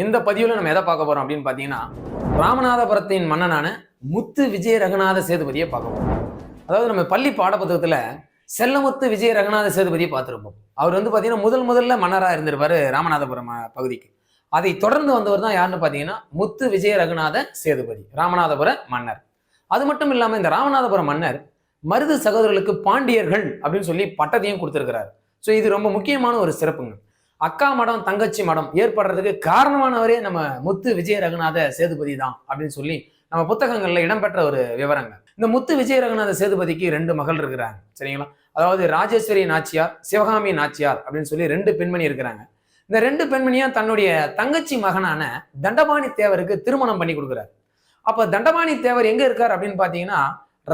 இந்த பதிவில் நம்ம எதை பார்க்க போறோம் அப்படின்னு பார்த்தீங்கன்னா ராமநாதபுரத்தின் மன்னனான முத்து விஜய ரகுநாத சேதுபதியை பார்க்க போறோம். அதாவது நம்ம பள்ளி பாடப்புத்தகத்தில் செல்லமுத்து விஜய ரகுநாத சேதுபதியை பார்த்துருப்போம். அவர் வந்து பார்த்தீங்கன்னா முதல் முதல்ல மன்னராக இருந்திருப்பாரு ராமநாதபுரம் பகுதிக்கு. அதை தொடர்ந்து வந்தவர் தான் யாருன்னு பார்த்தீங்கன்னா முத்து விஜய ரகுநாத சேதுபதி ராமநாதபுர மன்னர். அது மட்டும் இல்லாமல் இந்த ராமநாதபுரம் மன்னர் மருது சகோதரர்களுக்கு பாண்டியர்கள் அப்படின்னு சொல்லி பட்டத்தையும் கொடுத்துருக்கிறார். ஸோ இது ரொம்ப முக்கியமான ஒரு சிறப்புங்க. அக்கா மடம் தங்கச்சி மடம் ஏற்படுறதுக்கு காரணமானவரே நம்ம முத்து விஜய ரகுநாத சேதுபதி தான் அப்படின்னு சொல்லி நம்ம புத்தகங்கள்ல இடம்பெற்ற ஒரு விவரங்கள் இந்த முத்து விஜய ரகுநாத சேதுபதிக்கு ரெண்டு மகள் இருக்கிறாங்க. சரிங்களா? அதாவது ராஜேஸ்வரி நாச்சியார் சிவகாமி நாச்சியார் அப்படின்னு சொல்லி ரெண்டு பெண்மணி இருக்கிறாங்க. இந்த ரெண்டு பெண்மணியும் தன்னுடைய தங்கச்சி மகனான தண்டபாணி தேவருக்கு திருமணம் பண்ணி கொடுக்குறாரு. அப்ப தண்டபாணி தேவர் எங்க இருக்கார் அப்படின்னு பாத்தீங்கன்னா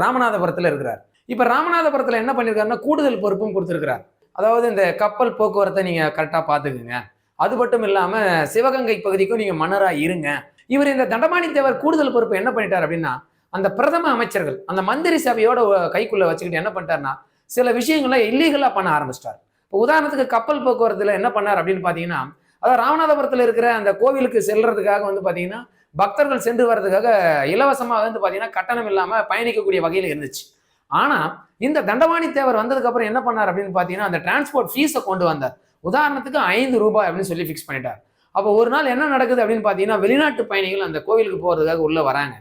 ராமநாதபுரத்துல இருக்கிறார். இப்ப ராமநாதபுரத்துல என்ன பண்ணிருக்காருன்னா கூடுதல் பொறுப்பும் கொடுத்திருக்கிறார். அதாவது இந்த கப்பல் போக்குவரத்தை நீங்க கரெக்டா பாத்துக்குங்க அது மட்டும் இல்லாம சிவகங்கை பகுதிக்கும் நீங்க மன்னரா இருங்க. இவர் இந்த தண்டமானி தேவர் கூடுதல் பொறுப்பு என்ன பண்ணிட்டார் அப்படின்னா அந்த பிரதம அமைச்சர்கள் அந்த மந்திரி சபையோட கைக்குள்ளே கைக்குள்ள வச்சுக்கிட்டு என்ன பண்ணிட்டாருன்னா சில விஷயங்களை இல்லீகலா பண்ண ஆரம்பிச்சிட்டார். இப்போ உதாரணத்துக்கு கப்பல் போக்குவரத்துல என்ன பண்ணார் அப்படின்னு பாத்தீங்கன்னா அதாவது ராமநாதபுரத்துல இருக்கிற அந்த கோவிலுக்கு செல்றதுக்காக வந்து பாத்தீங்கன்னா பக்தர்கள் சென்று வர்றதுக்காக இலவசமாக வந்து பார்த்தீங்கன்னா கட்டணம் இல்லாமல் பயணிக்கக்கூடிய வகையில் இருந்துச்சு. ஆனா இந்த தண்டவாணி தேவர் வந்ததுக்கு அப்புறம் என்ன பண்ணார் அப்படின்னு பாத்தீங்கன்னா அந்த டிரான்ஸ்போர்ட் ஃபீஸை கொண்டு வந்தார். உதாரணத்துக்கு ஐந்து ரூபாய் அப்படின்னு சொல்லி ஃபிக்ஸ் பண்ணிட்டார். அப்போ ஒரு நாள் என்ன நடக்குது அப்படின்னு பாத்தீங்கன்னா வெளிநாட்டு பயணிகள் அந்த கோவிலுக்கு போறதுக்காக உள்ள வராங்க.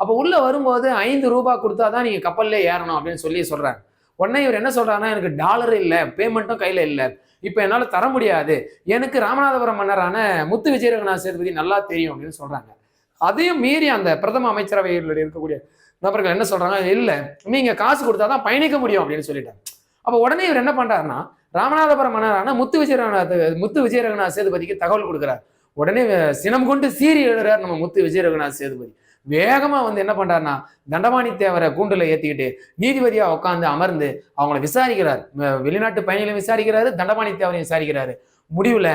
அப்போ உள்ள வரும்போது ஐந்து ரூபாய் கொடுத்தா தான் நீங்க கப்பல்ல ஏறணும் அப்படின்னு சொல்லி சொல்றாங்க உடனே இவர் என்ன சொல்றாருன்னா எனக்கு டாலர் இல்லை பேமெண்ட்டும் கையில இல்லை. இப்போ என்னால் தர முடியாது. எனக்கு ராமநாதபுரம் மன்னரான முத்து விஜயரங்கநாத சேதுபதி நல்லா தெரியும் அப்படின்னு சொல்றாங்க. அதையும் மீறி அந்த பிரதம அமைச்சரவையில் இருக்கக்கூடிய நபர்கள் என்ன சொல்றாங்க? இல்லை நீங்க காசு கொடுத்தாதான் பயணிக்க முடியும் அப்படின்னு சொல்லிட்டாங்க. அப்போ உடனே இவர் என்ன பண்றாருன்னா ராமநாதபுரம் மன்னரான முத்து விஜயரங்கநாத முத்து விஜயரங்கநாத சேதுபதிக்கு தகவல் கொடுக்குறாரு. உடனே சினம் கொண்டு சீறி எழுறார் நம்ம முத்து விஜயரங்கநாத சேதுபதி. வேகமா வந்து என்ன பண்றாருன்னா தண்டபாணி தேவரை கூண்டுல ஏத்திக்கிட்டு நீதிபதியா உட்காந்து அமர்ந்து அவங்கள விசாரிக்கிறார். வெளிநாட்டு பயணிகளையும் விசாரிக்கிறாரு தண்டபாணி தேவரையும் விசாரிக்கிறாரு. முடிவுல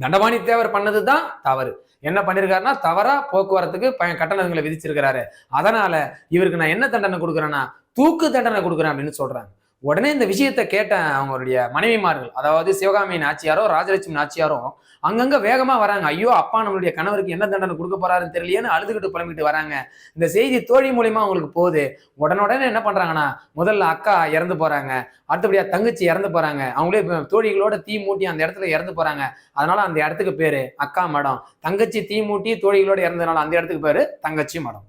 தண்டபாணி தேவர் பண்ணது தான் தவறு. என்ன பண்ணிருக்காருன்னா தவறா போக்குவரத்துக்கு ப- கட்டணங்களை விதிச்சிருக்கிறாரு. அதனால இவருக்கு நான் என்ன தண்டனை கொடுக்குறேன்னா தூக்கு தண்டனை கொடுக்குறேன் அப்படின்னு சொல்றாங்க. உடனே இந்த விஷயத்தை கேட்டேன் அவங்களுடைய மனைவிமார்கள் அதாவது சிவகாமி நாச்சியாரோ ராஜலட்சுமி நாச்சியாரோ அங்கங்க வேகமா வராங்க. ஐயோ அப்பா நம்மளுடைய கணவருக்கு என்ன தண்டனை கொடுக்க போறாருன்னு தெரியலையேன்னு அழுதுகிட்டு புலம்பிட்டு வராங்க. இந்த செய்தி தோழி மூலியமா அவங்களுக்கு போகுது. உடனுடனே என்ன பண்றாங்கன்னா முதல்ல அக்கா இறந்து போறாங்க. அடுத்தபடியா தங்கச்சி இறந்து போறாங்க. அவங்களே தோழிகளோட தீ மூட்டி அந்த இடத்துல இறந்து போறாங்க. அதனால அந்த இடத்துக்கு பேரு அக்கா மடம். தங்கச்சி தீ மூட்டி தோழிகளோட இறந்ததுனால அந்த இடத்துக்கு பேரு தங்கச்சி மடம்.